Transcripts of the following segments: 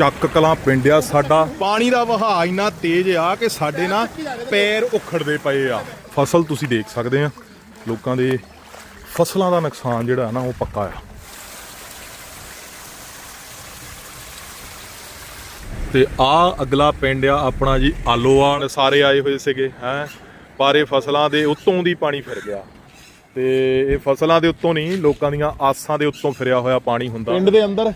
ਚੱਕ ਕਲਾਂ ਪਿੰਡ ਆ ਸਾਡਾ। ਪਾਣੀ ਦਾ ਵਹਾਅ ਇੰਨਾ ਤੇਜ਼ ਆ ਕਿ ਸਾਡੇ ਨਾ ਪੈਰ ਉਖੜਦੇ ਪਏ ਆ। ਫਸਲ ਤੁਸੀਂ ਦੇਖ ਸਕਦੇ ਆ। ਲੋਕਾਂ ਦੇ ਫਸਲਾਂ ਦਾ ਨੁਕਸਾਨ ਜਿਹੜਾ ਨਾ ਉਹ ਪੱਕਾ ਆ। ਤੇ ਆ ਅਗਲਾ ਪਿੰਡ ਆ ਆਪਣਾ ਜੀ ਆਲੋਵਾਲ। ਸਾਰੇ ਆਏ ਹੋਏ ਸੀਗੇ ਹੈ। ਪਰ ਫਸਲਾਂ ਦੇ ਉੱਤੋਂ ਦੀ ਪਾਣੀ ਫਿਰ ਗਿਆ। ਤੇ ਇਹ ਫਸਲਾਂ ਦੇ ਉੱਤੋਂ ਨਹੀਂ ਲੋਕਾਂ ਦੀਆਂ ਆਸਾਂ ਦੇ ਉੱਤੋਂ ਫਿਰਿਆ ਹੋਇਆ ਪਾਣੀ ਹੁੰਦਾ। ਪਿੰਡ ਦੇ ਅੰਦਰ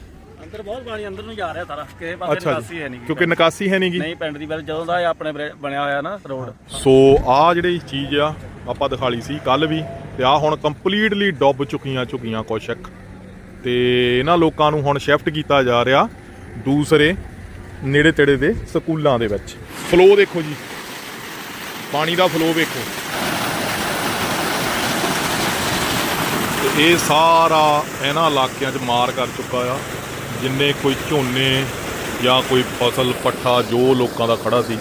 ਅੰਦਰ ਬਹੁਤ ਪਾਣੀ ਅੰਦਰ ਨੂੰ ਜਾ ਰਿਹਾ ਸਾਰਾ। ਕਿਸੇ ਪਾਸੇ ਅੱਛਾ ਨਿਕਾਸੀ ਹੈ ਨਹੀਂ ਕਿਉਂਕਿ ਨਿਕਾਸੀ ਹੈ ਨਹੀਂਗੀ ਨਹੀਂ ਪਿੰਡ ਦੀ ਬੈਲ ਜਦੋਂ ਦਾ ਇਹ ਆਪਣੇ ਬਰੇ- ਬਣਿਆ ਹੋਇਆ ਨਾ ਰੋਡ। ਸੋ ਆ ਜਿਹੜੀ ਚੀਜ਼ ਆ ਆਪਾਂ ਦਿਖਾ ਲਈ ਸੀ ਕੱਲ ਵੀ ਤੇ ਆ ਹੁਣ ਕੰਪਲੀਟਲੀ ਡੁੱਬ ਚੁੱਕੀਆਂ ਚੁੱਕੀਆਂ ਕੁਛਕ ਤੇ ਇਹਨਾਂ ਲੋਕਾਂ ਨੂੰ ਹੁਣ ਸ਼ਿਫਟ ਕੀਤਾ ਜਾ ਰਿਹਾ ਦੂਸਰੇ ਨੇੜੇ ਤੇੜੇ ਦੇ ਸਕੂਲਾਂ ਦੇ ਵਿੱਚ। ਫਲੋ ਦੇਖੋ ਜੀ। ਪਾਣੀ ਦਾ ਫਲੋ ਵੇਖੋ। ਤੇ ਇਹ ਸਾਰਾ ਇਹਨਾਂ ਇਲਾਕਿਆਂ 'ਚ ਮਾਰ ਕਰ ਚੁੱਕਾ ਆ। ਜਿੰਨੇ ਕੋਈ ਝੋਨੇ ਜਾਂ ਕੋਈ ਫਸਲ ਪੱਠਾ ਜੋ ਲੋਕਾਂ ਦਾ ਖੜਾ ਸੀ,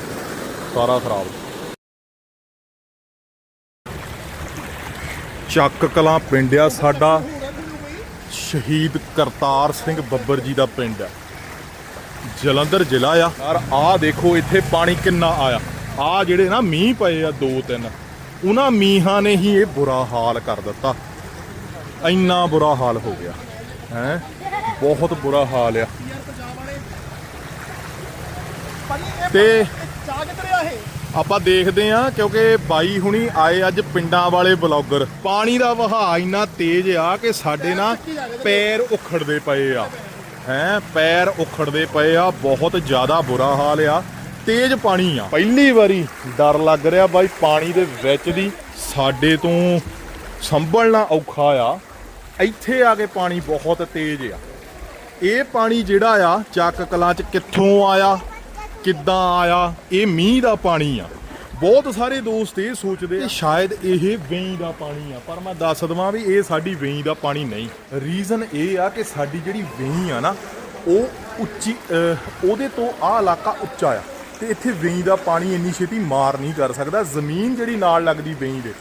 ਸਾਰਾ ਖਰਾਬ। ਚੱਕ ਕਲਾਂ ਪਿੰਡ ਆ ਸਾਡਾ। ਸ਼ਹੀਦ ਕਰਤਾਰ ਸਿੰਘ ਬੱਬਰ ਜੀ ਦਾ ਪਿੰਡ ਆ। ਜਲੰਧਰ ਜ਼ਿਲ੍ਹਾ ਆ। ਯਾਰ, ਆਹ ਦੇਖੋ, ਇੱਥੇ ਪਾਣੀ ਕਿੰਨਾ ਆਇਆ। ਆ ਜਿਹੜੇ ਨਾ ਮੀਂਹ ਪਏ ਆ ਦੋ ਤਿੰਨ, ਉਹਨਾਂ ਮੀਂਹਾਂ ਨੇ ਹੀ ਇਹ ਬੁਰਾ ਹਾਲ ਕਰ ਦਿੱਤਾ। ਇੰਨਾ ਬੁਰਾ ਹਾਲ ਹੋ ਗਿਆ। ਹੈ? ਬਹੁਤ ਬੁਰਾ ਹਾਲ ਆ। ਤੇ ਆਪਾਂ ਦੇਖਦੇ ਆ ਕਿਉਂਕਿ ਬਾਈ ਹੁਣੀ ਆਏ ਅੱਜ ਪਿੰਡਾਂ ਵਾਲੇ ਬਲੌਗਰ। ਪਾਣੀ ਦਾ ਵਹਾਅ ਇੰਨਾ ਤੇਜ਼ ਆ ਕਿ ਸਾਡੇ ਨਾ ਪੈਰ ਉਖੜਦੇ ਪਏ ਆ। ਹੈ, ਪੈਰ ਉਖੜਦੇ ਪਏ ਆ, ਬਹੁਤ ਜ਼ਿਆਦਾ ਬੁਰਾ ਹਾਲ ਆ। ਤੇਜ਼ ਪਾਣੀ ਆ। ਪਹਿਲੀ ਵਾਰੀ ਡਰ ਲੱਗ ਰਿਹਾ ਬਾਈ ਪਾਣੀ ਦੇ ਵਿੱਚ ਦੀ। ਸਾਡੇ ਤੋਂ ਸੰਭਲਣਾ ਔਖਾ ਆ। ਇੱਥੇ ਆ ਕੇ ਪਾਣੀ ਬਹੁਤ ਤੇਜ਼ ਆ। ਇਹ ਪਾਣੀ ਜਿਹੜਾ ਆ, ਚੱਕ ਕਲਾਂ ਚ ਕਿੱਥੋਂ ਆਇਆ, ਕਿੱਦਾਂ ਆਇਆ, ਇਹ ਮੀਂਹ ਦਾ ਪਾਣੀ ਆ। ਬਹੁਤ ਸਾਰੇ ਦੋਸਤ ਇਹ ਸੋਚਦੇ ਆ ਸ਼ਾਇਦ ਇਹ ਵੇਈ ਦਾ ਪਾਣੀ ਆ, ਪਰ ਮੈਂ ਦੱਸ ਦਵਾਂ ਵੀ ਇਹ ਸਾਡੀ ਵੇਈ ਦਾ ਪਾਣੀ ਨਹੀਂ। ਰੀਜ਼ਨ ਇਹ ਆ ਕਿ ਸਾਡੀ ਜਿਹੜੀ ਵੇਈ ਆ ਨਾ, ਉਹ ਉੱਚੀ ਉਹਦੇ ਤੋਂ ਆਹ ਇਲਾਕਾ ਉੱਚਾ ਆ। ਤੇ ਇੱਥੇ ਵੇਈ ਦਾ ਪਾਣੀ ਇੰਨੀ ਛੇਤੀ ਮਾਰ ਨਹੀਂ ਕਰ ਸਕਦਾ, ਜ਼ਮੀਨ ਜਿਹੜੀ ਨਾਲ ਲੱਗਦੀ ਵੇਈ ਦੇ,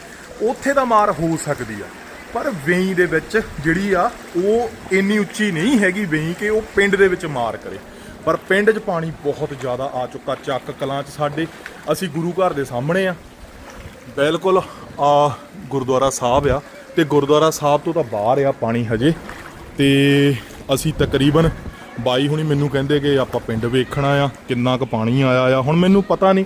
ਉੱਥੇ ਤਾਂ ਮਾਰ ਹੋ ਸਕਦੀ ਆ। ਪਰ ਵੇਈ ਦੇ ਵਿੱਚ ਜਿਹੜੀ ਆ, ਉਹ ਇੰਨੀ ਉੱਚੀ ਨਹੀਂ ਹੈਗੀ ਵੇਈ ਕਿ ਉਹ ਪਿੰਡ ਦੇ ਵਿੱਚ ਮਾਰ ਕਰੇ। ਪਰ ਪਿੰਡ 'ਚ ਪਾਣੀ ਬਹੁਤ ਜ਼ਿਆਦਾ ਆ ਚੁੱਕਾ, ਚੱਕ ਕਲਾਂ 'ਚ ਸਾਡੇ। ਅਸੀਂ ਗੁਰੂ ਘਰ ਦੇ ਸਾਹਮਣੇ ਆ। ਬਿਲਕੁਲ ਆ ਗੁਰਦੁਆਰਾ ਸਾਹਿਬ ਆ ਤੇ ਗੁਰਦੁਆਰਾ ਸਾਹਿਬ ਤੋਂ ਤਾਂ ਬਾਹਰ ਆ ਪਾਣੀ ਹਜੇ। ਤੇ ਅਸੀਂ ਤਕਰੀਬਨ ਬਾਈ ਹੁਣੀ ਮੈਨੂੰ ਕਹਿੰਦੇ ਕਿ ਆਪਾਂ ਪਿੰਡ ਵੇਖਣਾ ਆ, ਕਿੰਨਾ ਕੁ ਪਾਣੀ ਆਇਆ ਆ। ਹੁਣ ਮੈਨੂੰ ਪਤਾ ਨਹੀਂ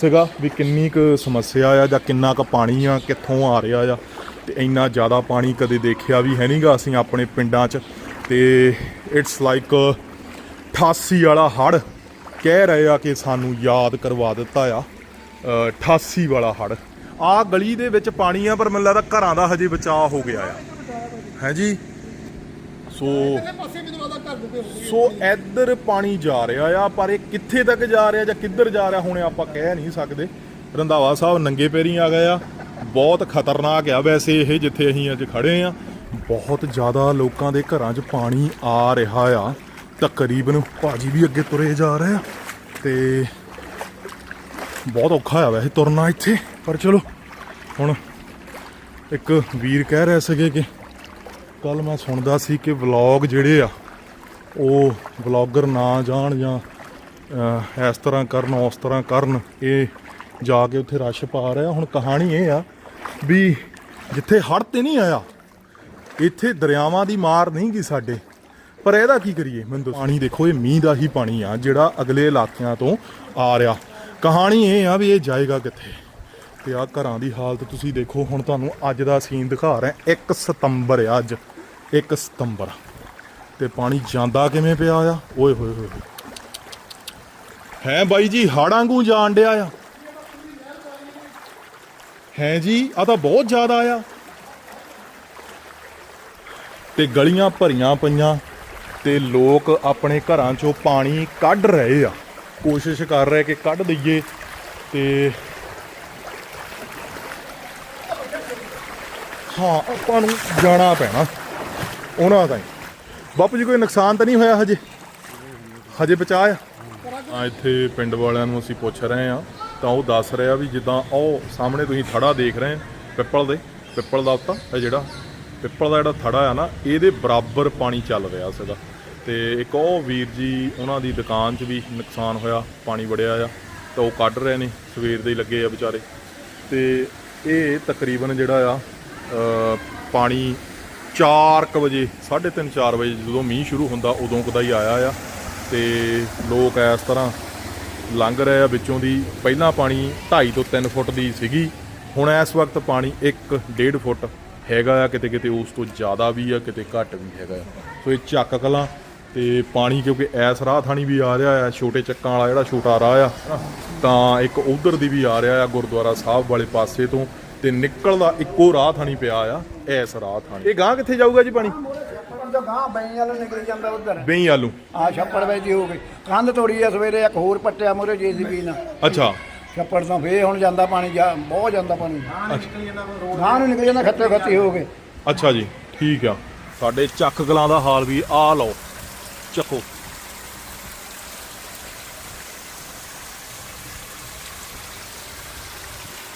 ਸੀਗਾ ਵੀ ਕਿੰਨੀ ਕੁ ਸਮੱਸਿਆ ਆ ਜਾਂ ਕਿੰਨਾ ਕੁ ਪਾਣੀ ਆ, ਕਿੱਥੋਂ ਆ ਰਿਹਾ ਆ। ਤੇ ਇੰਨਾ ਜ਼ਿਆਦਾ ਪਾਣੀ ਕਦੇ ਦੇਖਿਆ ਵੀ ਹੈ ਨਹੀਂਗਾ ਅਸੀਂ ਆਪਣੇ ਪਿੰਡਾਂ 'ਚ। ਤੇ ਇਟਸ ਲਾਈਕ 88 ਵਾਲਾ ਹੜ ਕਹਿ ਰਹੇ ਆ ਕਿ ਸਾਨੂੰ ਯਾਦ ਕਰਵਾ ਦਿੱਤਾ ਆ। ਅ, 88 ਵਾਲਾ ਹੜ ਆ ਗਲੀ ਦੇ ਵਿੱਚ ਪਾਣੀ ਆ ਪਰ ਮੈਨੂੰ ਲੱਗਦਾ ਘਰਾਂ ਦਾ ਹਜੇ ਬਚਾਅ ਹੋ ਗਿਆ ਆ। ਹੈ ਜੀ? ਸੋ ਸੋ ਇੱਧਰ ਪਾਣੀ ਜਾ ਰਿਹਾ ਆ ਪਰ ਇਹ ਕਿੱਥੇ ਤੱਕ ਜਾ ਰਿਹਾ ਜਾਂ ਕਿੱਧਰ ਜਾ ਰਿਹਾ ਹੁਣ ਆਪਾਂ ਕਹਿ ਨਹੀਂ ਸਕਦੇ। ਰੰਧਾਵਾ ਸਾਹਿਬ ਨੰਗੇ ਪੈਰੀ ਆ ਗਏ ਆ। ਬਹੁਤ ਖਤਰਨਾਕ ਆ ਵੈਸੇ ਇਹ ਜਿੱਥੇ ਅਸੀਂ ਅੱਜ ਖੜੇ ਆ। ਬਹੁਤ ਜ਼ਿਆਦਾ ਲੋਕਾਂ ਦੇ ਘਰਾਂ 'ਚ ਪਾਣੀ ਆ ਰਿਹਾ ਆ। ਤਕਰੀਬਨ ਭਾਜੀ ਵੀ ਅੱਗੇ ਤੁਰੇ ਜਾ ਰਹੇ ਆ ਤੇ ਬਹੁਤ ਔਖਾ ਆ ਵੈਸੇ ਤੁਰਨਾ ਇੱਥੇ। ਪਰ ਚਲੋ, ਹੁਣ ਇੱਕ ਵੀਰ ਕਹਿ ਰਹੇ ਸੀਗੇ ਕਿ ਕੱਲ ਮੈਂ ਸੁਣਦਾ ਸੀ ਕਿ ਵਲੌਗ ਜਿਹੜੇ ਆ, ਉਹ ਵਲੌਗਰ ਨਾ ਜਾਣ ਜਾਂ ਇਸ ਤਰ੍ਹਾਂ ਕਰਨ, ਉਸ ਤਰ੍ਹਾਂ ਕਰਨ, ਇਹ ਜਾ ਕੇ ਉੱਥੇ ਰਸ਼ ਪਾ ਰਿਹਾ। ਹੁਣ ਕਹਾਣੀ ਇਹ ਆ ਵੀ ਜਿੱਥੇ ਹੜ੍ਹ ਤੇ ਨਹੀਂ ਆਇਆ, ਇੱਥੇ ਦਰਿਆਵਾਂ ਦੀ ਮਾਰ ਨਹੀਂ ਗਈ ਸਾਡੇ। ਪਰ ਇਹਦਾ ਕੀ ਕਰੀਏ? ਮੈਨੂੰ ਦੱਸੋ। ਪਾਣੀ ਦੇਖੋ, ਇਹ ਮੀਂਹ ਦਾ ਹੀ ਪਾਣੀ ਆ, ਜਿਹੜਾ ਅਗਲੇ ਇਲਾਕਿਆਂ ਤੋਂ ਆ ਰਿਹਾ। ਕਹਾਣੀ ਇਹ ਆ ਵੀ ਇਹ ਜਾਏਗਾ ਕਿੱਥੇ? ਤੇ ਆ ਘਰਾਂ ਦੀ ਹਾਲਤ ਤੁਸੀਂ ਦੇਖੋ, ਹੁਣ ਤੁਹਾਨੂੰ ਅੱਜ ਦਾ ਸੀਨ ਦਿਖਾ ਰਿਹਾ। 1 ਸਤੰਬਰ ਆ ਅੱਜ 1 ਸਤੰਬਰ। ਤੇ ਪਾਣੀ ਜਾਂਦਾ ਕਿਵੇਂ ਪਿਆ ਆ? ਓਏ ਹੋਏ ਹੋਏ ਹੋਏ। ਹੈ ਬਾਈ ਜੀ ਹਾੜਾਂ ਵਾਂਗੂ ਜਾਣ ਡਿਆ ਆ। ਹੈ ਜੀ ਆ ਤਾਂ ਬਹੁਤ ਜ਼ਿਆਦਾ ਆ। ਤੇ ਗਲੀਆਂ ਭਰੀਆਂ ਪਈਆਂ ਤੇ ਲੋਕ ਆਪਣੇ ਘਰਾਂ ਚੋਂ ਪਾਣੀ ਕੱਢ ਰਹੇ ਆ। ਕੋਸ਼ਿਸ਼ ਕਰ ਰਹੇ ਕਿ ਕੱਢ ਦਈਏ ਤੇ ਹਾਂ, ਆਪਾਂ ਨੂੰ ਜਾਣਾ ਪੈਣਾ ਉਹਨਾਂ ਦਾ ਹੀ ਬਾਪੂ ਜੀ, ਕੋਈ ਨੁਕਸਾਨ ਤਾਂ ਨਹੀਂ ਹੋਇਆ ਹਜੇ? ਹਜੇ ਬਚਾ ਆ? ਆ ਇੱਥੇ ਪਿੰਡ ਵਾਲਿਆਂ ਨੂੰ ਅਸੀਂ ਪੁੱਛ ਰਹੇ ਆ ਤਾਂ ਉਹ ਦੱਸ ਰਿਹਾ ਵੀ ਜਿੱਦਾਂ ਉਹ ਸਾਹਮਣੇ ਤੁਸੀਂ ਥੜਾ ਦੇਖ ਰਹੇ ਪਿੱਪਲ ਦੇ ਪਿੱਪਲ ਦਾ ਉੱਤਾ ਇਹ ਜਿਹੜਾ ਪਿੱਪਲ ਦਾ ਜਿਹੜਾ ਥੜਾ ਆ ਨਾ ਇਹਦੇ ਬਰਾਬਰ ਪਾਣੀ ਚੱਲ ਰਿਹਾ ਸੀਗਾ। ਤੇ ਇੱਕ ਉਹ ਵੀਰ ਜੀ ਉਹਨਾਂ ਦੀ ਦੁਕਾਨ 'ਚ ਵੀ ਨੁਕਸਾਨ ਹੋਇਆ ਪਾਣੀ ਵੜਿਆ ਆ ਤਾਂ ਉਹ ਕੱਢ ਰਹੇ ਨੇ ਸਵੇਰ ਦੇ ਹੀ ਲੱਗੇ ਆ ਵਿਚਾਰੇ। ਤੇ ਇਹ ਤਕਰੀਬਨ ਜਿਹੜਾ ਆ ਅ, ਪਾਣੀ 4:00 ਵਜੇ 3:30 4 ਵਜੇ ਜਦੋਂ ਮੀਂਹ ਸ਼ੁਰੂ ਹੁੰਦਾ ਉਦੋਂ ਕਦਾ ਹੀ ਆਇਆ ਆ। ਤੇ ਲੋਕ ਇਸ ਤਰ੍ਹਾਂ ਲੰਘ ਰਹੇ ਆ ਵਿੱਚੋਂ ਦੀ ਪਹਿਲਾਂ ਪਾਣੀ 2.5 ਤੋਂ 3 ਫੁੱਟ ਦੀ ਸੀਗੀ। ਹੁਣ ਇਸ ਵਕਤ ਪਾਣੀ 1 1.5 ਫੁੱਟ ਹੈਗਾ ਆ। ਕਿਤੇ ਕਿਤੇ ਉਸ ਤੋਂ ਜ਼ਿਆਦਾ ਵੀ ਆ, ਕਿਤੇ ਘੱਟ ਵੀ ਹੈਗਾ ਆ। ਸੋ ਇਹ ਚੱਕ ਕਲਾਂ ਤੇ ਪਾਣੀ ਕਿਉਂਕਿ ਐਸ ਰਾਹ ਥਾਣੀ ਵੀ ਆ ਰਿਹਾ ਆ, ਛੋਟੇ ਚੱਕਾਂ ਵਾਲਾ ਜਿਹੜਾ ਛੋਟਾ ਰਾਹ ਆ, ਤਾਂ ਇੱਕ ਉਧਰ ਦੀ ਵੀ ਆ ਰਿਹਾ ਆ, ਗੁਰਦੁਆਰਾ ਸਾਹਿਬ ਵਾਲੇ ਪਾਸੇ ਤੋਂ ਤੇ ਨਿਕਲਦਾ ਇੱਕੋ ਰਾਹ ਥਾਣੀ ਪਿਆ ਆ ਐਸ ਰਾਹ ਥਾਣੀ। ਇਹ ਗਾਂ ਕਿੱਥੇ ਜਾਊਗਾ ਜੀ ਪਾਣੀ? ਤਾਂ ਗਾਂ ਬਈ ਵਾਲਾ ਨਿਕਲ ਜਾਂਦਾ ਉਧਰ। ਬਈ ਆਲੂ। ਆ ਛੱਪੜ ਵਿੱਚ ਹੀ ਹੋ ਗਈ। ਕੰਧ ਤੋੜੀ ਆ ਸਵੇਰੇ ਇੱਕ ਹੋਰ ਪੱਟਿਆ ਮੋਰੇ ਜੀਸੀਬੀ ਨਾਲ। ਅੱਛਾ। ਛੱਪੜ ਤੋਂ ਫੇਰ ਹੁਣ ਜਾਂਦਾ ਪਾਣੀ ਜਾ ਬਹੁਤ ਜਾਂਦਾ ਪਾਣੀ। ਗਾਂ ਨੂੰ ਨਿਕਲ ਜਾਂਦਾ ਖੱਤੇ ਖੱਤੀ ਹੋ ਗਏ। ਅੱਛਾ ਜੀ ਠੀਕ ਆ। ਸਾਡੇ ਚੱਕ ਕਲਾਂ ਦਾ ਹਾਲ ਵੀ ਆ ਲਓ। ਚੱਕੋ।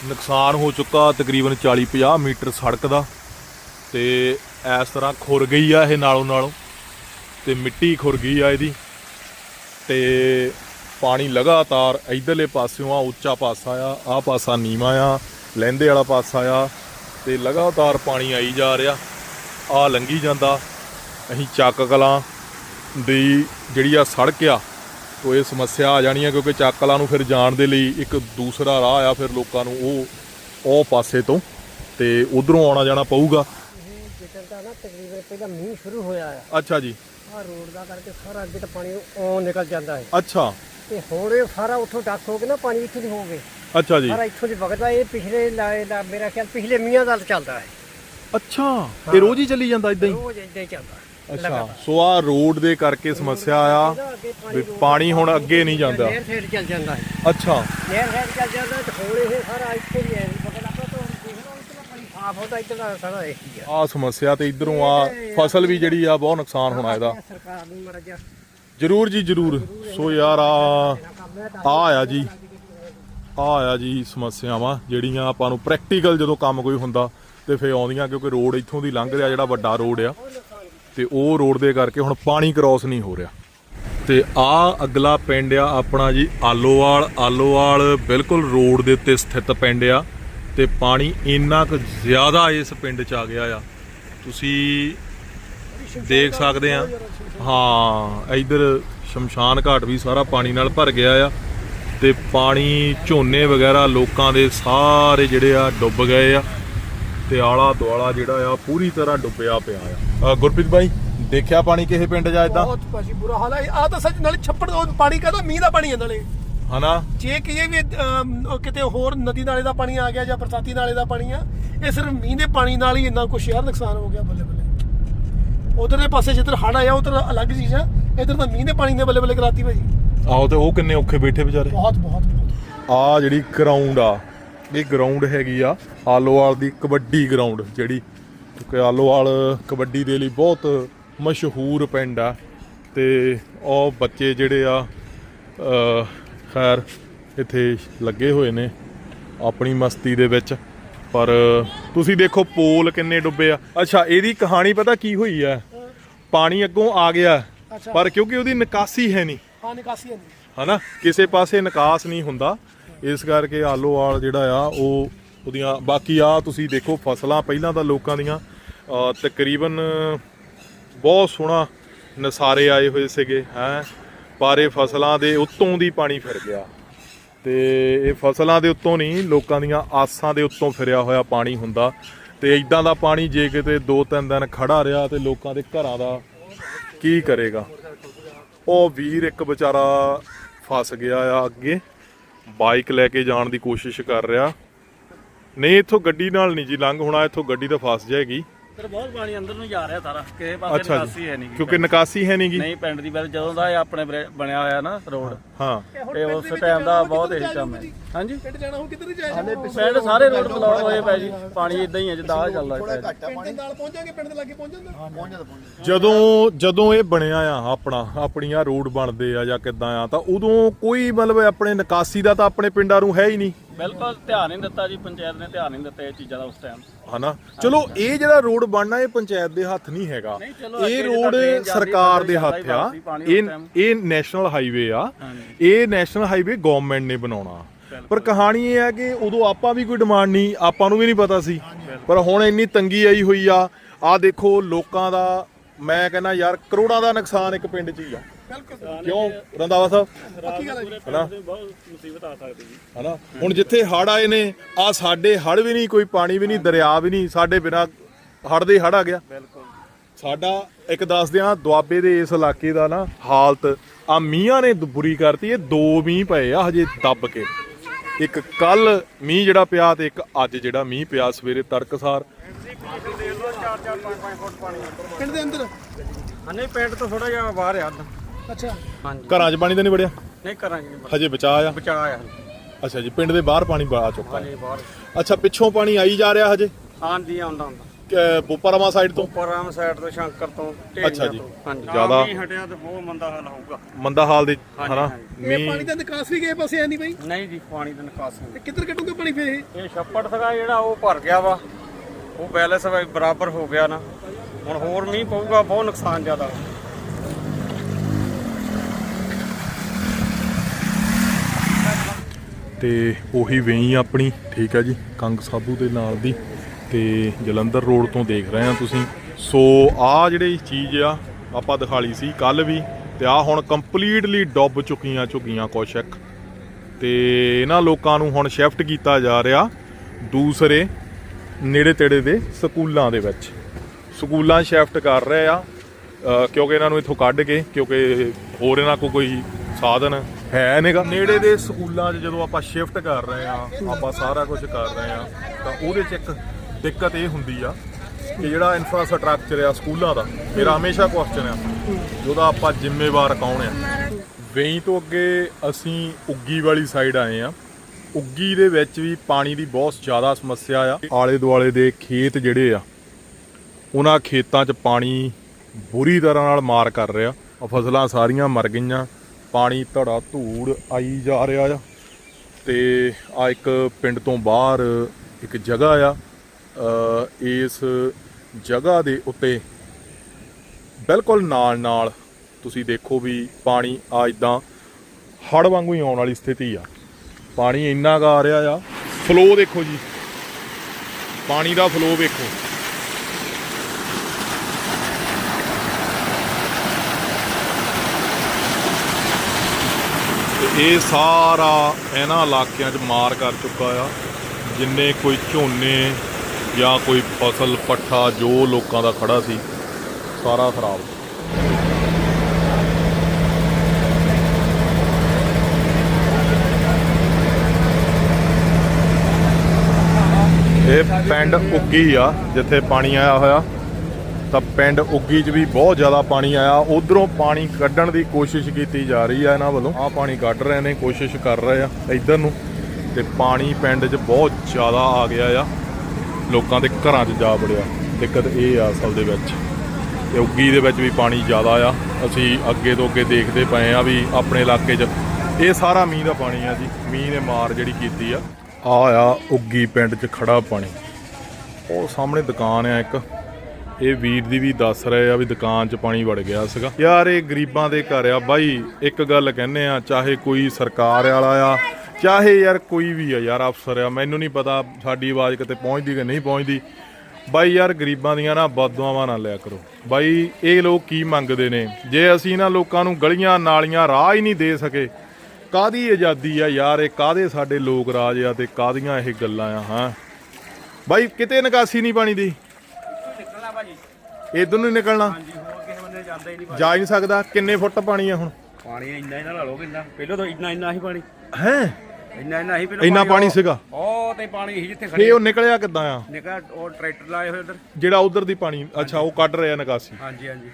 ਨੁਕਸਾਨ ਹੋ ਚੁੱਕਾ ਤਕਰੀਬਨ 40-50 ਮੀਟਰ ਸੜਕ ਦਾ ਤੇ ਇਸ ਤਰ੍ਹਾਂ ਖੁਰ ਗਈ ਆ ਇਹ ਨਾਲੋਂ ਨਾਲੋਂ ਤੇ ਮਿੱਟੀ ਖੁਰ ਗਈ ਆ ਇਹਦੀ ਤੇ ਪਾਣੀ ਲਗਾਤਾਰ ਇਧਰਲੇ ਪਾਸਿਓਂ ਆ, ਉੱਚਾ ਪਾਸਾ ਆ ਆ ਪਾਸਾ ਨੀਵਾਂ ਆ, ਲਹਿੰਦੇ ਵਾਲਾ ਪਾਸਾ ਆ ਤੇ ਲਗਾਤਾਰ ਪਾਣੀ ਆਈ ਜਾ ਰਿਹਾ ਆ ਲੰਗੀ ਜਾਂਦਾ। ਅਸੀਂ ਚੱਕ ਕਲਾਂ ਦੀ ਜਿਹੜੀ ਆ ਸੜਕ ਆ, ਉਹ ਇਹ ਸਮੱਸਿਆ ਆ ਜਾਣੀ ਆ ਕਿਉਂਕਿ ਚੱਕ ਕਲਾਂ ਨੂੰ ਫਿਰ ਜਾਣ ਦੇ ਲਈ ਇੱਕ ਦੂਸਰਾ ਰਾਹ ਆ, ਫਿਰ ਲੋਕਾਂ ਨੂੰ ਉਹ ਉਹ ਪਾਸੇ ਤੋਂ ਤੇ ਉਧਰੋਂ ਆਉਣਾ ਜਾਣਾ ਪਊਗਾ। ਦਾ ਨਾ ਤਕਰੀਬਨ ਪਹਿਲਾਂ ਮੀਂਹ ਸ਼ੁਰੂ ਹੋਇਆ ਆ। ਅੱਛਾ ਜੀ। ਆਹ ਰੋਡ ਦਾ ਕਰਕੇ ਸਾਰਾ ਅੱਗੇ ਤਾਂ ਪਾਣੀ ਉਹ ਨਿਕਲ ਜਾਂਦਾ ਹੈ। ਅੱਛਾ। ਤੇ ਹੁਣ ਇਹ ਸਾਰਾ ਉੱਥੋਂ ਡੱਕ ਹੋ ਕੇ ਨਾ ਪਾਣੀ ਇੱਥੋਂ ਦੀ ਹੋ ਗਏ। ਅੱਛਾ ਜੀ। ਸਾਰਾ ਇੱਥੋਂ ਦੀ ਵਗਦਾ ਇਹ ਪਿਛਲੇ ਲਾਏ ਦਾ ਮੇਰਾ ਖਿਆਲ ਪਿਛਲੇ ਮੀਂਹਾਂ ਦਾ ਚੱਲਦਾ ਹੈ। ਅੱਛਾ। ਇਹ ਰੋਜ਼ ਹੀ ਚੱਲੀ ਜਾਂਦਾ ਇਦਾਂ ਹੀ? ਰੋਜ਼ ਇੱਦਾਂ ਹੀ ਚੱਲਦਾ ਹੈ। ਅੱਛਾ। ਸੋ ਆ ਰੋਡ ਦੇ ਕਰਕੇ ਸਮੱਸਿਆ ਆ ਵੀ ਪਾਣੀ ਹੁਣ ਅੱਗੇ ਨਹੀਂ ਜਾਂਦਾ। ਨਹਿਰ ਸਾਈਡ ਚੱਲ ਜਾਂਦਾ ਹੈ। ਅੱਛਾ। ਨਹਿਰ ਸਾਈਡ ਚੱਲ ਜਾਂਦਾ ਤੇ ਹੁਣ ਇਹ ਸਾਰਾ ਇੱਥੋਂ ਦੀ ਹੈ ਵਗਦਾ ਆਪਾਂ ਤੋਂ ਦੇਖ ਲਓ ਇੱਧਰ ਦਾ ਸਾਰਾ ਇਹ ਹੀ ਆ। ਆ ਸਮੱਸਿਆ ਤੇ ਇਧਰੋਂ ਆ ਫਸਲ ਵੀ ਜਿਹੜੀ ਆ ਬਹੁਤ ਨੁਕਸਾਨ ਹੋਣਾ ਇਹਦਾ। ਸਰਕਾਰ ਨੂੰ ਮਰ ਜਾ ਜਰੂਰ ਜੀ ਜਰੂਰ। ਸੋ ਯਾਰ ਆ ਆ ਆ ਜੀ। ਆ ਆ ਜੀ ਸਮੱਸਿਆਵਾਂ ਜਿਹੜੀਆਂ ਆਪਾਂ ਨੂੰ ਪ੍ਰੈਕਟੀਕਲ ਜਦੋਂ ਕੰਮ ਕੋਈ ਹੁੰਦਾ ਤੇ ਫੇਰ ਆਉਂਦੀਆਂ ਕਿਉਂਕਿ ਰੋਡ ਇੱਥੋਂ ਦੀ ਲੰਘ ਰਿਹਾ ਜਿਹੜਾ ਵੱਡਾ ਰੋਡ ਆ। ਤੇ ਉਹ ਰੋਡ ਦੇ ਕਰਕੇ ਹੁਣ ਪਾਣੀ ਕ੍ਰਾਸ ਨਹੀਂ ਹੋ ਰਿਹਾ। ਤੇ ਆ ਅਗਲਾ ਪਿੰਡ ਆ ਆਪਣਾ ਜੀ ਆਲੋਵਾਲ। ਆਲੋਵਾਲ ਬਿਲਕੁਲ ਰੋਡ ਦੇ ਉੱਤੇ ਸਥਿਤ ਪਿੰਡ ਆ। ਤੇ ਪਾਣੀ ਇੰਨਾ ਕੁ ਜ਼ਿਆਦਾ ਇਸ ਪਿੰਡ ਚ ਆ ਗਿਆ ਆ। ਤੁਸੀਂ ਦੇਖ ਸਕਦੇ ਆ। ਹਾਂ, ਇਧਰ ਸ਼ਮਸ਼ਾਨ ਘਾਟ ਵੀ ਸਾਰਾ ਪਾਣੀ ਨਾਲ ਭਰ ਗਿਆ ਆ ਤੇ ਪਾਣੀ ਝੋਨੇ ਵਗੈਰਾ ਲੋਕਾਂ ਦੇ ਸਾਰੇ ਜਿਹੜੇ ਆ ਡੁੱਬ ਗਏ ਆ ਤੇ ਆਲਾ ਦੁਆਲਾ ਜਿਹੜਾ ਆ ਪੂਰੀ ਤਰ੍ਹਾਂ ਡੁੱਬਿਆ ਪਿਆ ਆ। ਗੁਰਪ੍ਰੀਤ ਬਾਈ, ਦੇਖਿਆ ਪਾਣੀ ਕਿਸੇ ਪਿੰਡ ਜਾ ਇਦਾਂ? ਬਹੁਤ ਭਾਜੀ ਬੁਰਾ ਹਾਲ ਹੈ ਆ ਤਾਂ ਸੱਚ, ਨਾਲੇ ਛੱਪੜ ਪਾਣੀ ਕਹਦਾ? ਮੀਂਹ ਦਾ ਪਾਣੀ ਹੈ ਨਾਲੇ। ਹਨਾ? ਜੇ ਕਿ ਇਹ ਵੀ ਅਮ, ਕਿਤੇ ਹੋਰ ਨਦੀ ਨਾਲੇ ਦਾ ਪਾਣੀ ਆ ਗਿਆ ਜਾਂ ਬਰਸਾਤੀ ਨਾਲੇ ਦਾ ਪਾਣੀ ਆ ਇਹ ਸਿਰਫ ਮੀਂਹ ਦੇ ਪਾਣੀ ਨਾਲ ਹੀ ਇੰਨਾ ਕੁਛ ਯਾਰ ਨੁਕਸਾਨ ਹੋ ਗਿਆ ਬੱਲੇ ਬੱਲੇ। ਉਧਰਲੇ ਪਾਸੇ ਜਿੱਧਰ ਹੜ ਆਇਆ ਉਧਰ ਅਲੱਗ ਚੀਜ਼ ਆ ਇਧਰ ਤਾਂ ਮੀਂਹ ਦੇ ਪਾਣੀ ਨੇ ਬੱਲੇ ਬੱਲੇ ਕਰਾਤੀ ਭਾਜੀ ਆਹੋ ਤੇ ਉਹ ਕਿੰਨੇ ਔਖੇ ਬੈਠੇ ਵਿਚਾਰੇ। ਬਹੁਤ ਬਹੁਤ ਬਹੁਤ। ਆ ਜਿਹੜੀ ਗਰਾਊਂਡ ਆ ਇਹ ਗਰਾਊਂਡ ਹੈਗੀ ਆ ਆਲੋਵਾਲ ਦੀ ਕਬੱਡੀ ਗਰਾਊਂਡ ਜਿਹੜੀ ਕਿਉਂਕਿ ਆਲੋਵਾਲ ਕਬੱਡੀ ਦੇ ਲਈ ਬਹੁਤ ਮਸ਼ਹੂਰ ਪਿੰਡ ਆ ਤੇ ਉਹ ਬੱਚੇ ਜਿਹੜੇ ਆ ਖੈਰ ਇੱਥੇ ਲੱਗੇ ਹੋਏ ਨੇ ਆਪਣੀ ਮਸਤੀ ਦੇ ਵਿੱਚ। ਪਰ ਤੁਸੀਂ ਦੇਖੋ ਪੋਲ ਕਿੰਨੇ ਡੁੱਬੇ ਆ। ਅੱਛਾ ਇਹਦੀ ਕਹਾਣੀ ਪਤਾ ਕੀ ਹੋਈ ਆ ਪਾਣੀ ਅੱਗੋਂ ਆ ਗਿਆ ਪਰ ਕਿਉਂਕਿ ਉਹਦੀ ਨਿਕਾਸੀ ਹੈ ਨਹੀਂ। ਹਾਂ ਨਿਕਾਸੀ ਹੈ ਨਹੀਂ। ਹਨਾ? ਕਿਸੇ ਪਾਸੇ ਨਿਕਾਸ ਨਹੀਂ ਹੁੰਦਾ। ਇਸ ਕਰਕੇ ਆਲੋਵਾਲ ਜਿਹੜਾ ਆ ਉਹ ਉਹਦੀਆਂ ਬਾਕੀ ਆ ਤੁਸੀਂ ਦੇਖੋ ਫਸਲਾਂ ਪਹਿਲਾਂ ਤਾਂ ਲੋਕਾਂ ਦੀਆਂ। ਤਕਰੀਬਨ ਬਹੁਤ ਸੋਹਣਾ ਨਸਾਰੇ ਆਏ ਹੋਏ ਸੀਗੇ ਹੈ? ਪਰ ਇਹ ਫਸਲਾਂ ਦੇ ਉੱਤੋਂ ਦੀ ਪਾਣੀ ਫਿਰ ਗਿਆ। ਤੇ ਇਹ ਫਸਲਾਂ ਦੇ ਉੱਤੋਂ ਨਹੀਂ, ਲੋਕਾਂ ਦੀਆਂ ਆਸਾਂ ਦੇ ਉੱਤੋਂ ਫਿਰਿਆ ਹੋਇਆ ਪਾਣੀ ਹੁੰਦਾ। ਤੇ ਇਦਾਂ ਦਾ ਪਾਣੀ ਜੇ ਕਿਤੇ 2-3 ਦਿਨ ਖੜਾ ਰਿਹਾ ਤੇ ਲੋਕਾਂ ਦੇ ਘਰਾਂ ਦਾ ਕੀ ਕਰੇਗਾ? ਉਹ ਵੀਰ ਇੱਕ ਵਿਚਾਰਾ ਫਸ ਗਿਆ ਆ ਅੱਗੇ। ਬਾਈਕ ਲੈ ਕੇ ਜਾਣ ਦੀ ਕੋਸ਼ਿਸ਼ ਕਰ ਰਿਹਾ। ਨਹੀਂ, ਇੱਥੋਂ ਗੱਡੀ ਨਾਲ ਨਹੀਂ ਜੀ ਲੰਘ ਹੋਣਾ, ਇੱਥੋਂ ਗੱਡੀ ਤਾਂ ਫਸ ਜਾਏਗੀ। ਇੱਧਰ ਬਹੁਤ ਪਾਣੀ ਅੰਦਰ ਨੂੰ ਜਾ ਰਿਹਾ ਸਾਰਾ। ਕਿਸੇ ਪਾਸੇ ਅੱਛਾ ਨਿਕਾਸੀ ਜੀ ਹੈ ਨਹੀਂ ਕਿਉਂਕਿ ਨਿਕਾਸੀ ਹੈ ਨਹੀਂਗੀ ਨਹੀਂ ਨਹੀਂ ਪਿੰਡ ਦੀ ਬਲ ਜਦੋਂ ਦਾ ਇਹ ਆਪਣੇ ਬਰੇ- ਬਣਿਆ ਹੋਇਆ ਨਾ ਰੋਡ ਹਾਂ ਤੇ ਉਸ ਟਾਈਮ ਦਾ ਬਹੁਤ ਇਹੀ ਕੰਮ ਹੈ। ਹਾਂਜੀ? ਪਿੰਡ ਜਾਣਾ ਹੁਣ ਕਿੱਧਰ ਜਾਏ ਪਿੰਡ ਸਾਰੇ ਰੋਡ ਬਲੌਕ ਹੋਏ ਪਏ ਜੀ। ਪਾਣੀ ਇਦਾਂ ਹੀ ਹੈ ਜਿੱਦਾਂ ਆਹ ਚੱਲਦਾ ਪਿਆ। ਜੀ। ਪਿੰਡ ਦੇ ਨਾਲ ਪਹੁੰਚਾਂਗੇ ਪਿੰਡ ਦੇ ਲਾਗੇ ਪਹੁੰਚ ਜਾਂਦਾ ਜਦੋਂ ਜਦੋਂ ਇਹ ਬਣਿਆ ਆ ਆਪਣਾ ਆਪਣੀ ਆ ਰੋਡ ਬਣਦੇ ਆ ਜਾਂ ਕਿੱਦਾਂ ਆ ਤਾਂ ਉਦੋਂ ਕੋਈ ਮਤਲਬ ਆਪਣੇ ਨਿਕਾਸੀ ਦਾ ਤਾਂ ਆਪਣੇ ਪਿੰਡਾਂ ਨੂੰ ਹੈ ਹੀ ਨਹੀਂ। ਬਿਲਕੁਲ ਧਿਆਨ ਨਹੀਂ ਦਿੱਤਾ ਜੀ ਪੰਚਾਇਤ ਨੇ ਧਿਆਨ ਨਹੀਂ ਦਿੱਤਾ ਇਹ ਚੀਜ਼ਾਂ ਦਾ ਉਸ ਟਾਈਮ ਹਨਾ? ਚਲੋ ਇਹ ਜਿਹੜਾ ਰੋਡ ਬਣਨਾ ਇਹ ਪੰਚਾਇਤ ਦੇ ਹੱਥ ਨਹੀਂ ਹੈਗਾ। ਨਹੀਂ, ਚਲੋ ਇਹ ਅੱਗੇ ਰੋਡ ਜਿੱਦਾਂ train ਜਾਂਦੀ ਸਰਕਾਰ ਦੇ ਹੱਥ ਆ। ਵਾਪਸੀ ਪਾਣੀ ਉਸ ਇਹ time। ਇਹ ਨੈਸ਼ਨਲ ਹਾਈਵੇ ਆ। ਇਹ ਨੈਸ਼ਨਲ ਹਾਈਵੇ ਗਵਰਨਮੈਂਟ ਨੇ ਬਣਾਉਣਾ। ਪਰ ਕਹਾਣੀ ਇਹ ਹੈ ਕਿ ਉਦੋਂ ਆਪਾਂ ਵੀ ਕੋਈ ਡਿਮਾਂਡ ਨਹੀਂ ਆਪਾਂ ਨੂੰ ਵੀ ਨਹੀਂ ਪਤਾ ਸੀ। ਪਰ ਹੁਣ ਇੰਨੀ ਤੰਗੀ ਆਈ ਹੋਈ ਆ। ਆ ਦੇਖੋ ਲੋਕਾਂ ਦਾ ਮੈਂ ਕਹਿੰਦਾ ਯਾਰ ਕਰੋੜਾਂ ਦਾ ਨੁਕਸਾਨ ਇੱਕ ਪਿੰਡ 'ਚ ਹੀ ਆ। ਕਿਉਂ? ਰੰਦਾਵਾ ਸਾਹਿਬ। ਹਨਾ? ਬਹੁਤ ਮੁਸੀਬਤ ਆ ਸਕਦੀ ਜੀ ਹਨਾ? ਹੁਣ ਜਿੱਥੇ ਹੜ ਆਏ ਨੇ ਆ ਸਾਡੇ ਹੜ ਵੀ ਨਹੀਂ ਕੋਈ ਪਾਣੀ ਵੀ ਨਹੀਂ ਦਰਿਆ ਵੀ ਨਹੀਂ ਸਾਡੇ ਬਿਨਾ ਹੜ ਦੇ ਹੜ ਆ ਗਿਆ। ਬਿਲਕੁਲ ਸਾਡਾ ਇੱਕ ਦੱਸਦੇ ਆ ਦੁਆਬੇ ਦੇ ਇਸ ਇਲਾਕੇ ਦਾ ਨਾ ਹਾਲਤ ਆ ਮੀਂਹਾਂ ਨੇ ਬੁਰੀ ਕਰਤੀ ਇਹ ਦੋ ਮੀਂਹ ਪਏ ਆ ਹਜੇ ਦੱਬ ਕੇ। ਇੱਕ ਕੱਲ ਮੀਂਹ ਜਿਹੜਾ ਪਿਆ ਤੇ ਇੱਕ ਅੱਜ ਜਿਹੜਾ ਮੀਂਹ ਪਿਆ ਸਵੇਰੇ ਤੜਕਸਾਰ। ਪਿੰਡ ਦੇ ਅੰਦਰ ਨਹੀਂ ਪਿੰਡ ਤੋਂ ਥੋੜਾ ਜਿਹਾ ਬਾਹਰ ਆ ਅੱਛਾ। ਹਾਂਜੀ। ਘਰਾਂ 'ਚ ਪਾਣੀ ਤਾਂ ਨਹੀਂ ਵੜਿਆ? ਨਹੀਂ ਕਰਾਂਗੇ ਹਜੇ ਬਚਾ ਆ? ਬਚਾ ਆ ਅੱਛਾ ਜੀ ਪਿੰਡ ਦੇ ਬਾਹਰ ਪਾਣੀ ਆ ਚੁੱਕਾ। ਹਾਂਜੀ ਬਾਹਰ। ਅੱਛਾ ਪਿੱਛੋਂ ਪਾਣੀ ਆਈ ਜਾ ਰਿਹਾ ਹਜੇ? ਹਾਂਜੀ ਆਉਂਦਾ ਹੁੰਦਾ ਬੋਪਰਾਮਾ ਸਾਈਡ ਤੋਂ? ਪਰਾਮ ਸਾਈਡ ਤੋਂ ਸ਼ੰਕਰ ਤੋਂ ਅੱਛਾ ਜੀ। ਹਾਂਜੀ ਜ਼ਿਆਦਾ- ਮੀਂਹ ਹਟਿਆ ਤੇ ਬਹੁਤ ਮੰਦਾ ਹਾਲ ਹੋਊਗਾ। ਮੰਦਾ ਹਾਲ ਦੇ ਹਾਂਜੀ, ਹਨਾ? ਹਾਂਜੀ। ਇਹ ਪਾਣੀ ਦਾ ਨਿਕਾਸ ਵੀ ਗਏ ਪਾਸੇ ਨਹੀਂ ਬਈ? ਨਹੀਂ ਜੀ ਪਾਣੀ ਦਾ ਨਿਕਾਸ ਨਹੀਂ ਤੇ ਕਿੱਧਰ ਕੱਢੂਗੇ ਪਾਣੀ ਫੇਰ ਇਹ? ਇਹ ਛੱਪੜ ਸੀਗਾ ਜਿਹੜਾ ਉਹ ਭਰ ਗਿਆ ਵਾ। ਉਹ ਬੈਲੈਂਸ ਬਰਾਬਰ ਹੋ ਗਿਆ ਨਾ। ਹੁਣ ਹੋਰ ਮੀਂਹ ਪਊਗਾ ਬਹੁਤ ਨੁਕਸਾਨ ਜ਼ਿਆਦਾ। ਤੇ ਉਹੀ ਵੇਈ ਆਪਣੀ, ਠੀਕ ਹੈ ਜੀ, ਕੰਗ ਸਾਬੂ ਦੇ ਨਾਲ ਦੀ ਤੇ ਜਲੰਧਰ ਰੋਡ ਤੋਂ ਦੇਖ ਰਹੇ ਆ ਤੁਸੀਂ। ਸੋ ਆ ਜਿਹੜੀ ਚੀਜ਼ ਆ, ਆਪਾਂ ਦਿਖਾਲੀ ਸੀ ਕੱਲ ਵੀ ਤੇ ਆ ਹੁਣ ਕੰਪਲੀਟਲੀ ਡੁੱਬ ਚੁੱਕੀਆਂ ਚੁੱਕੀਆਂ ਕੁਛਕ ਤੇ ਇਹਨਾਂ ਲੋਕਾਂ ਨੂੰ ਹੁਣ ਸ਼ਿਫਟ ਕੀਤਾ ਜਾ ਰਿਹਾ ਦੂਸਰੇ ਨੇੜੇ ਤੇੜੇ ਦੇ ਸਕੂਲਾਂ ਦੇ ਵਿੱਚ। ਸਕੂਲਾਂ ਸ਼ਿਫਟ ਕਰ ਰਹੇ ਆ ਕਿਉਂਕਿ ਇਹਨਾਂ ਨੂੰ ਇੱਥੋਂ ਕੱਢ ਕੇ, ਕਿਉਂਕਿ ਹੋਰ ਇਹਨਾਂ ਕੋਲ ਕੋਈ ਸਾਧਨ ਹੈ ਨਹੀਂਗਾ। ਨੇੜੇ ਦੇ ਸਕੂਲਾਂ 'ਚ ਜਦੋਂ ਆਪਾਂ ਸ਼ਿਫਟ ਕਰ ਰਹੇ ਆ ਆਪਾਂ ਸਾਰਾ ਕੁਝ ਕਰ ਰਹੇ ਆ ਤਾਂ ਉਹਦੇ 'ਚ ਇੱਕ ਦਿੱਕਤ ਇਹ ਹੁੰਦੀ ਆ ਕਿ ਜਿਹੜਾ ਇਨਫਰਾਸਟ੍ਰਕਚਰ ਆ ਸਕੂਲਾਂ ਦਾ, ਮੇਰਾ ਹਮੇਸ਼ਾ ਕੁਐਸਚਨ ਆ ਜਿਹਦਾ ਆਪਾਂ ਜ਼ਿੰਮੇਵਾਰ ਕੌਣ ਆ? ਵੇਈ ਤੋਂ ਅੱਗੇ ਅਸੀਂ ਉੱਗੀ ਵਾਲੀ ਸਾਈਡ ਆਏ ਆ ਉੱਗੀ ਦੇ ਵਿੱਚ ਵੀ ਪਾਣੀ ਦੀ ਬਹੁਤ ਜ਼ਿਆਦਾ ਸਮੱਸਿਆ ਆ। ਆਲੇ ਦੁਆਲੇ ਦੇ ਖੇਤ ਜਿਹੜੇ ਆ, ਉਹਨਾਂ ਖੇਤਾਂ 'ਚ ਪਾਣੀ ਬੁਰੀ ਤਰ੍ਹਾਂ ਨਾਲ ਮਾਰ ਕਰ ਰਿਹਾ। ਫਸਲਾਂ ਸਾਰੀਆਂ ਮਰ ਗਈਆਂ। ਪਾਣੀ ਧੜਾ ਧੂੜ ਆਈ ਜਾ ਰਿਹਾ ਆ। ਤੇ ਆ ਇੱਕ ਪਿੰਡ ਤੋਂ ਬਾਹਰ ਇੱਕ ਜਗ੍ਹਾ ਆ। ਇਸ ਜਗ੍ਹਾ ਦੇ ਉੱਤੇ ਬਿਲਕੁਲ ਨਾਲ ਨਾਲ ਤੁਸੀਂ ਦੇਖੋ ਵੀ ਪਾਣੀ ਆ ਇਦਾਂ ਹੜ ਵਾਂਗੂ ਹੀ ਆਉਣ ਵਾਲੀ ਸਥਿਤੀ ਆ। ਪਾਣੀ ਇੰਨਾ ਕੁ ਆ ਰਿਹਾ ਆ। ਫਲੋ ਦੇਖੋ ਜੀ। ਪਾਣੀ ਦਾ ਫਲੋ ਵੇਖੋ। ਇਹ ਸਾਰਾ ਇਹਨਾਂ ਇਲਾਕਿਆਂ 'ਚ ਮਾਰ ਕਰ ਚੁੱਕਾ ਆ। ਜਿੰਨੇ ਕੋਈ ਝੋਨੇ ਜਾਂ ਕੋਈ ਫਸਲ ਪੱਠਾ ਜੋ ਲੋਕਾਂ ਦਾ ਖੜਾ ਸੀ, ਸਾਰਾ ਖਰਾਬ। ਇਹ ਪਿੰਡ ਉੱਗੀ ਆ, ਜਿੱਥੇ ਪਾਣੀ ਆਇਆ ਹੋਇਆ। ਤਾਂ ਪਿੰਡ ਉੱਗੀ 'ਚ ਵੀ ਬਹੁਤ ਜ਼ਿਆਦਾ ਪਾਣੀ ਆਇਆ। ਉਧਰੋਂ ਪਾਣੀ ਕੱਢਣ ਦੀ ਕੋਸ਼ਿਸ਼ ਕੀਤੀ ਜਾ ਰਹੀ ਆ ਇਹਨਾਂ ਵੱਲੋਂ। ਆਹ ਪਾਣੀ ਕੱਢ ਰਹੇ ਨੇ, ਕੋਸ਼ਿਸ਼ ਕਰ ਰਹੇ ਆ ਇੱਧਰ ਨੂੰ। ਤੇ ਪਾਣੀ ਪਿੰਡ 'ਚ ਬਹੁਤ ਜ਼ਿਆਦਾ ਆ ਗਿਆ ਆ। ਲੋਕਾਂ ਦੇ ਘਰਾਂ 'ਚ ਜਾ ਵੜਿਆ। ਦਿੱਕਤ ਇਹ ਆ ਅਸਲ ਦੇ ਵਿੱਚ। ਤੇ ਉੱਗੀ ਦੇ ਵਿੱਚ ਵੀ ਪਾਣੀ ਜ਼ਿਆਦਾ ਆ। ਅਸੀਂ ਅੱਗੇ ਤੋਂ ਅੱਗੇ ਦੇਖਦੇ ਪਏ ਆ ਵੀ ਆਪਣੇ ਇਲਾਕੇ 'ਚ ਇਹ ਸਾਰਾ ਮੀਂਹ ਦਾ ਪਾਣੀ ਆ ਜੀ। ਮੀਂਹ ਨੇ ਮਾਰ ਜਿਹੜੀ ਕੀਤੀ ਆ। ਆ ਆ ਉੱਗੀ ਪਿੰਡ 'ਚ ਖੜਾ ਪਾਣੀ। ਉਹ ਸਾਹਮਣੇ ਦੁਕਾਨ ਆ ਇੱਕ। ਇਹ ਵੀਰ ਦੀ ਵੀ ਦੱਸ ਰਹੇ ਆ ਵੀ ਦੁਕਾਨ 'ਚ ਪਾਣੀ ਵੜ ਗਿਆ ਸੀਗਾ। ਯਾਰ, ਇਹ ਗਰੀਬਾਂ ਦੇ ਘਰ ਆ ਬਾਈ। ਇੱਕ ਗੱਲ ਕਹਿੰਨੇ ਆ, ਚਾਹੇ ਕੋਈ ਸਰਕਾਰ ਵਾਲਾ ਆ, ਚਾਹੇ ਯਾਰ ਕੋਈ ਵੀ ਆ ਯਾਰ ਅਫਸਰ ਆ, ਮੈਨੂੰ ਨਹੀਂ ਪਤਾ ਸਾਡੀ ਆਵਾਜ਼ ਕਿਤੇ ਪਹੁੰਚਦੀ ਕਿ ਨਹੀਂ ਪਹੁੰਚਦੀ। ਬਾਈ ਯਾਰ, ਗਰੀਬਾਂ ਦੀਆਂ ਨਾ ਬਦਦੁਆਵਾਂ ਨਾ ਲਿਆ ਕਰੋ। ਬਾਈ, ਇਹ ਲੋਕ ਕੀ ਮੰਗਦੇ ਨੇ? ਜੇ ਅਸੀਂ ਇਹਨਾਂ ਲੋਕਾਂ ਨੂੰ ਗਲੀਆਂ ਨਾਲੀਆਂ ਰਾਹ ਹੀ ਨਹੀਂ ਦੇ ਸਕੇ ਕਾਦੀ ਆਜ਼ਾਦੀ ਆ ਯਾਰ? ਇਹ ਕਾਦੇ ਸਾਡੇ ਲੋਕ ਰਾਜ ਆ ਤੇ ਕਾਦੀਆਂ ਇਹ ਗੱਲਾਂ ਆ, ਹਾਂ? ਬਾਈ, ਕਿਤੇ ਨਿਕਾਸੀ ਨਹੀਂ ਪਾਣੀ ਦੀ। ਇਧਰ ਨੂੰ ਹੀ ਨਿਕਲਣਾ। ਹਾਂਜੀ ਹੋਰ ਕਿਸੇ ਬੰਦੇ ਜਾਂਦਾ ਹੀ ਨਹੀਂ ਜਾ ਹੀ ਨਹੀਂ ਸਕਦਾ। ਕਿੰਨੇ ਫੁੱਟ ਪਾਣੀ ਆ ਹੁਣ? ਪਾਣੀ ਇੰਨਾ ਇੰਨਾ ਲਾ ਲਓ ਕਿੰਨਾ। ਪਹਿਲਾਂ ਤਾਂ ਇੰਨਾ ਇੰਨਾ ਹੀ ਪਾਣੀ। ਹੈ? ਇੰਨਾ ਇੰਨਾ ਹੀ ਪਹਿਲਾਂ ਇੰਨਾ ਪਾਣੀ ਸੀਗਾ। ਉਹ ਤੇ ਪਾਣੀ ਸੀ ਜਿੱਥੇ ਫੇ ਖੜੇ ਉਹ ਨਿਕਲਿਆ ਕਿੱਦਾਂ ਆ? ਨਿਕਾ ਉਹ ਟਰੈਕਟਰ ਲਾਏ ਹੋਏ ਉਧਰ। ਜਿਹੜਾ ਉਧਰ ਦੀ ਪਾਣੀ ਅੱਛਾ ਉਹ ਕੱਢ ਰਿਹਾ ਨਿਕਾਸੀ। ਹਾਂਜੀ ਹਾਂਜੀ।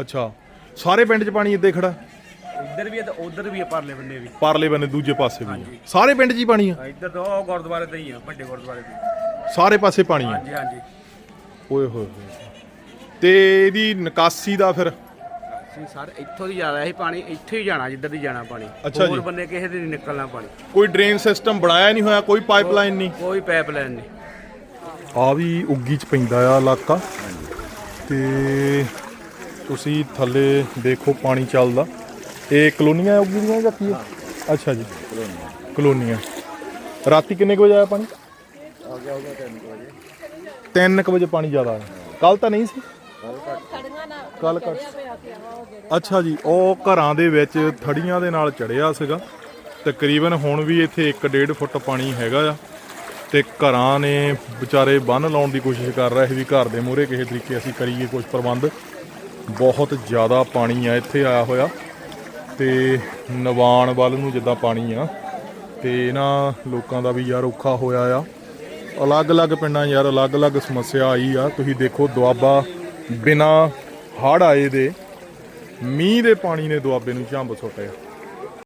ਅੱਛਾ। ਸਾਰੇ ਪਿੰਡ 'ਚ ਪਾਣੀ ਇੱਦਾਂ ਹੀ ਖੜਾ? ਇੱਧਰ ਵੀ ਹੈ ਤੇ ਉਧਰ ਵੀ ਹੈ ਪਰਲੇ ਬੰਨੇ ਵੀ। ਪਰਲੇ ਬੰਨੇ ਦੂਜੇ ਪਾਸੇ ਵੀ ਆ। ਸਾਰੇ ਪਿੰਡ 'ਚ ਹੀ ਪਾਣੀ ਆ? ਇੱਧਰ ਤੋਂ ਉਹ ਗੁਰਦੁਆਰੇ ਤੇ ਹੀ ਆ ਵੱਡੇ ਗੁਰਦੁਆਰੇ ਤੇ। ਸਾਰੇ ਪਾਸੇ ਪਾਣੀ ਆ? ਹਾਂਜੀ ਹਾਂਜੀ। ਓਏ ਹੋਏ ਹੋਏ। ਤੇ ਇਹਦੀ ਨਿਕਾਸੀ ਦਾ ਫਿਰ? ਸਰ ਇੱਥੋਂ ਦੀ ਜ਼ਿਆਦਾ ਸੀ ਪਾਣੀ ਇੱਥੇ ਹੀ ਜਾਣਾ ਜਿੱਧਰ ਦੀ ਜਾਣਾ ਪਾਣੀ। ਅੱਛਾ ਜੀ। ਹੋਰ ਬੰਨੇ ਕਿਸੇ ਦੇ ਨਹੀਂ ਨਿਕਲਣਾ ਪਾਣੀ। ਕੋਈ ਡਰੇਨ ਸਿਸਟਮ ਬਣਾਇਆ ਨਹੀਂ ਹੋਇਆ ਕੋਈ ਪਾਈਪਲਾਈਨ ਨਹੀਂ? ਕੋਈ ਪਾਈਪਲਾਈਨ ਨਹੀਂ। ਆ ਵੀ ਉੱਗੀ ਚ ਪੈਂਦਾ ਆ ਇਲਾਕਾ। ਤੇ ਤੁਸੀਂ ਥੱਲੇ ਦੇਖੋ ਪਾਣੀ ਚੱਲਦਾ। ਇਹ ਕਲੋਨੀਆਂ ਉੱਗੀ ਦੀਆਂ ਜਾਂ ਕੀ ਹੈ? ਅੱਛਾ ਜੀ। ਕਲੋਨੀਆਂ। ਰਾਤੀ ਕਿੰਨੇ ਕੁ ਵਜੇ ਆਇਆ ਪਾਣੀ? ਆ ਗਿਆ ਹੋਗਾ 3 ਵਜੇ। 3 ਵਜੇ ਪਾਣੀ ਜ਼ਿਆਦਾ ਆਇਆ। ਕੱਲ ਤਾਂ ਨਹੀਂ ਸੀ? ਕੱਲ ਕੱਟ ਅੱਛਾ ਜੀ ਉਹ ਘਰਾਂ ਦੇ ਵਿੱਚ ਥੜੀਆਂ ਦੇ ਨਾਲ ਚੜਿਆ ਸੀਗਾ। ਤਕਰੀਬਨ ਹੁਣ ਵੀ ਇੱਥੇ 1.5 ਫੁੱਟ ਪਾਣੀ ਹੈਗਾ ਆ ਤੇ ਘਰਾਂ ਨੇ ਵਿਚਾਰੇ ਬੰਨ ਲਾਉਣ ਦੀ ਕੋਸ਼ਿਸ਼ ਕਰ ਰਹੇ ਸੀ ਵੀ ਘਰ ਦੇ ਮੂਹਰੇ ਕਿਸੇ ਤਰੀਕੇ ਅਸੀਂ ਕਰੀਏ ਕੁਝ ਪ੍ਰਬੰਧ। ਬਹੁਤ ਜ਼ਿਆਦਾ ਪਾਣੀ ਆ ਇੱਥੇ ਆਇਆ ਹੋਇਆ। ਤੇ ਨਵਾਨ ਵੱਲ ਨੂੰ ਜਿੱਦਾਂ ਪਾਣੀ ਆ ਤੇ ਇਹਨਾਂ ਲੋਕਾਂ ਦਾ ਵੀ ਯਾਰ ਔਖਾ ਹੋਇਆ ਆ। ਅਲੱਗ-ਅਲੱਗ ਪਿੰਡਾਂ ਯਾਰ ਅਲੱਗ-ਅਲੱਗ ਸਮੱਸਿਆ ਆਈ ਆ। ਤੁਸੀਂ ਦੇਖੋ ਦੁਆਬਾ ਬਿਨਾ ਹੜ੍ਹ ਆਏ ਦੇ ਮੀਂਹ ਦੇ ਪਾਣੀ ਨੇ ਦੁਆਬੇ ਨੂੰ ਝੰਬ ਸੁੱਟਿਆ।